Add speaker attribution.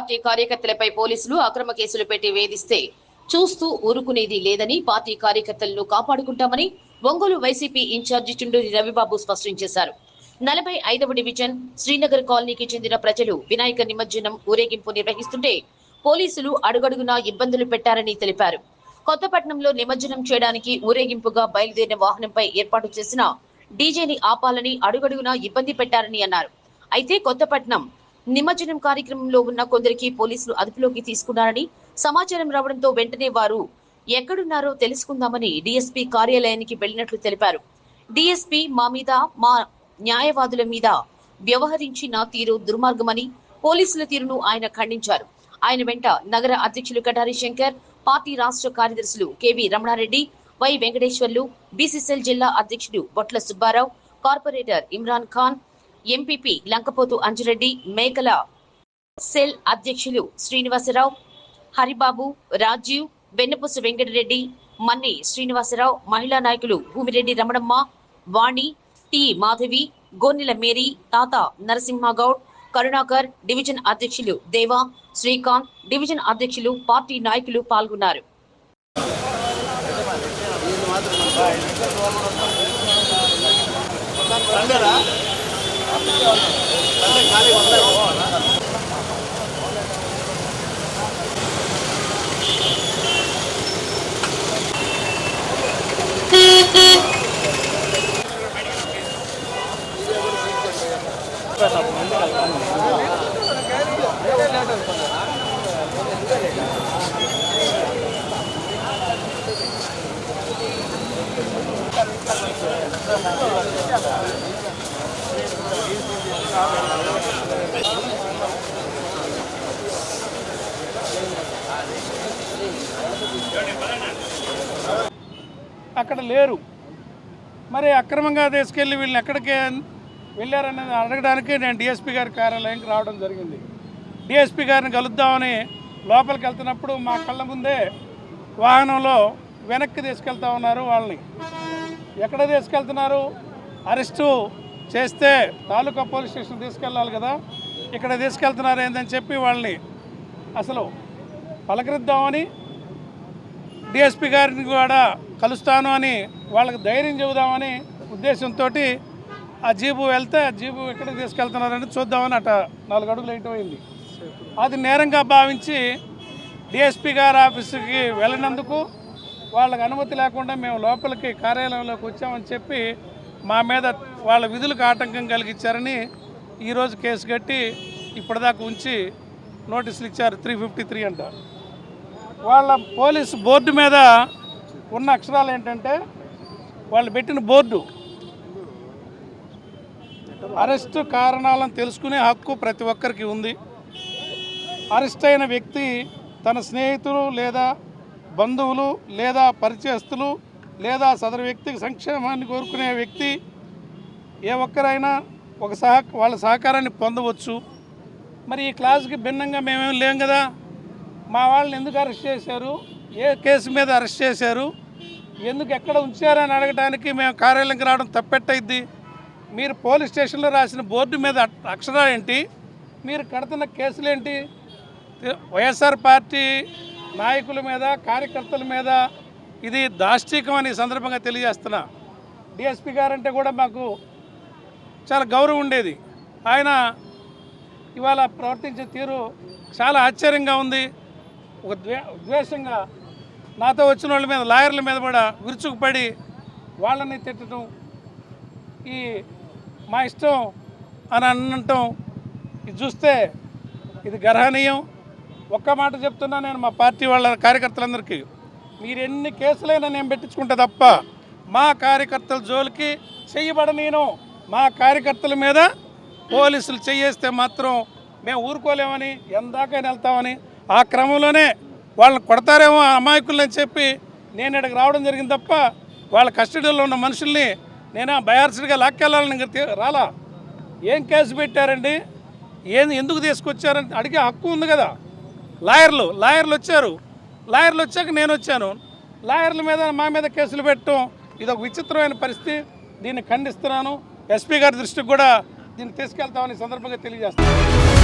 Speaker 1: Party కార్యకర్తలపై పోలీసులు అక్రమ కేసులు పెట్టి వేధిస్తే చూస్తూ ఊరుకునేది లేదని పార్టీ కార్యకర్తలను కాపాడుకుంటామని ఒంగోలు వైసీపీ ఇన్ఛార్జి చుండూరి రవిబాబు స్పష్టం చేశారు. నలభై ఐదవ డివిజన్ శ్రీనగర్ కాలనీకి చెందిన ప్రజలు వినాయక నిమజ్జనం ఊరేగింపు నిర్వహిస్తుంటే పోలీసులు అడుగడుగునా ఇబ్బందులు పెట్టారని తెలిపారు. కొత్తపట్నంలో నిమజ్జనం చేయడానికి ఊరేగింపుగా బయలుదేరిన వాహనంపై ఏర్పాటు చేసిన డీజేని ఆపాలని అడుగడుగునా ఇబ్బంది పెట్టారని అన్నారు. అయితే కొత్తపట్నం నిమజ్జనం కార్యక్రమంలో ఉన్న కొందరికి పోలీసులు అదుపులోకి తీసుకున్నారని సమాచారం రావడంతో వెంటనే వారు ఎక్కడున్నారో తెలుసుకుందామని డీఎస్పీ కార్యాలయానికి వెళ్ళినట్లు తెలిపారు. డీఎస్పీ మా మీద మా న్యాయవాదుల మీద వ్యవహరించిన తీరు దుర్మార్గమని పోలీసుల తీరును ఆయన ఖండించారు. ఆయన వెంట నగర అధ్యక్షులు కటారి శంకర్ పార్టీ రాష్ట్ర కార్యదర్శులు K V Ramana Reddy Y Venkateswarlu BCCL జిల్లా అధ్యక్షుడు Botla Subbarao corporator Imran Khan MPP Lankapothu Anju Reddy Mekala cell అధ్యక్షులు శ్రీనివాసరావు హరిబాబు రాజీవ్ వెన్నపూసు వెంకటరెడ్డి మన్ని శ్రీనివాసరావు మహిళా నాయకులు భూమిరెడ్డి రమణమ్మ వాణి టి మాధవి గోన్నెల మేరీ తాత నరసింహగౌడ్ కరుణాకర్ డివిజన్ అధ్యక్షులు దేవా శ్రీకాంత్ డివిజన్ అధ్యక్షులు పార్టీ నాయకులు పాల్గొన్నారు. Gracias.
Speaker 2: అక్కడ లేరు. మరి అక్రమంగా తీసుకెళ్ళి వీళ్ళని ఎక్కడికి వెళ్ళారనేది అడగడానికి నేను డిఎస్పీ గారి కార్యాలయానికి రావడం జరిగింది. డిఎస్పీ గారిని కలుద్దామని లోపలికి వెళ్తున్నప్పుడు మా కళ్ళ ముందే వాహనంలో వెనక్కి తీసుకెళ్తా ఉన్నారు వాళ్ళని. ఎక్కడ తీసుకెళ్తున్నారు? అరెస్టు చేస్తే తాలూకా పోలీస్ స్టేషన్ తీసుకెళ్ళాలి కదా. ఇక్కడ తీసుకెళ్తున్నారు ఏందని చెప్పి వాళ్ళని అసలు పలకరిద్దామని డిఎస్పి గారిని కూడా కలుస్తాను అని వాళ్ళకి ధైర్యం చెబుదామని ఉద్దేశంతో ఆ జీబు వెళ్తే ఆ జీబు ఎక్కడికి తీసుకెళ్తున్నారని చూద్దామని అట నాలుగు అడుగులు అయిపోయింది అది నేరంగా భావించి డిఎస్పీ గారి ఆఫీసుకి వెళ్ళినందుకు వాళ్ళకి అనుమతి లేకుండా మేము లోపలికి కార్యాలయంలోకి వచ్చామని చెప్పి మా మీద వాళ్ళ విధులకు ఆటంకం కలిగించారని ఈరోజు కేసు కట్టి ఇప్పటిదాకా ఉంచి నోటీసులు ఇచ్చారు త్రీ ఫిఫ్టీ త్రీ అంట. వాళ్ళ పోలీసు బోర్డు మీద ఉన్న అక్షరాలు ఏంటంటే వాళ్ళు పెట్టిన బోర్డు. అరెస్టు కారణాలను తెలుసుకునే హక్కు ప్రతి ఒక్కరికి ఉంది. అరెస్ట్ అయిన వ్యక్తి తన స్నేహితులు లేదా బంధువులు లేదా పరిచయస్తులు లేదా సదరు వ్యక్తికి సంక్షేమాన్ని కోరుకునే వ్యక్తి ఏ ఒక్కరైనా ఒక సహ వాళ్ళ సహకారాన్ని పొందవచ్చు. మరి ఈ క్లాస్కి భిన్నంగా మేమేం లేం కదా? మా వాళ్ళని ఎందుకు అరెస్ట్ చేశారు? ఏ కేసు మీద అరెస్ట్ చేశారు? ఎందుకు ఎక్కడ ఉంచారని అడగడానికి మేము కార్యాలయంకి రావడం తప్పెట్టయిద్ది. మీరు పోలీస్ స్టేషన్లో రాసిన బోర్డు మీద అక్షరాలు ఏంటి? మీరు కడుతున్న కేసులు ఏంటి? వైఎస్ఆర్ పార్టీ నాయకుల మీద కార్యకర్తల మీద ఇది దాష్టికం అని సందర్భంగా తెలియజేస్తున్నా. డిఎస్పి గారంటే కూడా మాకు చాలా గౌరవం ఉండేది. ఆయన ఇవాళ ప్రవర్తించే తీరు చాలా ఆశ్చర్యంగా ఉంది. ఒక ద్వే ద్వేషంగా నాతో వచ్చిన వాళ్ళ మీద లాయర్ల మీద కూడా విరుచుకుపడి వాళ్ళని తిట్టడం ఈ మా ఇష్టం అని అనటం ఇది చూస్తే ఇది గర్హనీయం. ఒక్క మాట చెప్తున్నా నేను మా పార్టీ వాళ్ళ కార్యకర్తలందరికీ. మీరు ఎన్ని కేసులైనా నేను పెట్టించుకుంటే తప్ప మా కార్యకర్తల జోలికి చెయ్యబడనీను మా కార్యకర్తల మీద పోలీసులు చేయేస్తే మాత్రం మేము ఊరుకోలేమని ఎందాకైనా వెళ్తామని ఆ క్రమంలోనే వాళ్ళని కొడతారేమో అమాయకులని చెప్పి నేను ఇక్కడికి రావడం జరిగింది తప్ప వాళ్ళ కస్టడీలో ఉన్న మనుషుల్ని నేను బయార్సిడ్గా లాక్కెళ్ళాలని రాలా. ఏం కేసు పెట్టారండి? ఏం ఎందుకు తీసుకొచ్చారని అడిగే హక్కు ఉంది కదా. లాయర్లు లాయర్లు వచ్చారు. లాయర్లు వచ్చాక నేను వచ్చాను. లాయర్ల మీద మా మీద కేసులు పెట్టడం ఇది ఒక విచిత్రమైన పరిస్థితి. దీన్ని ఖండిస్తున్నాను. ఎస్పీ గారి దృష్టికి కూడా దీన్ని తీసుకెళ్తామని సందర్భంగా తెలియజేస్తాను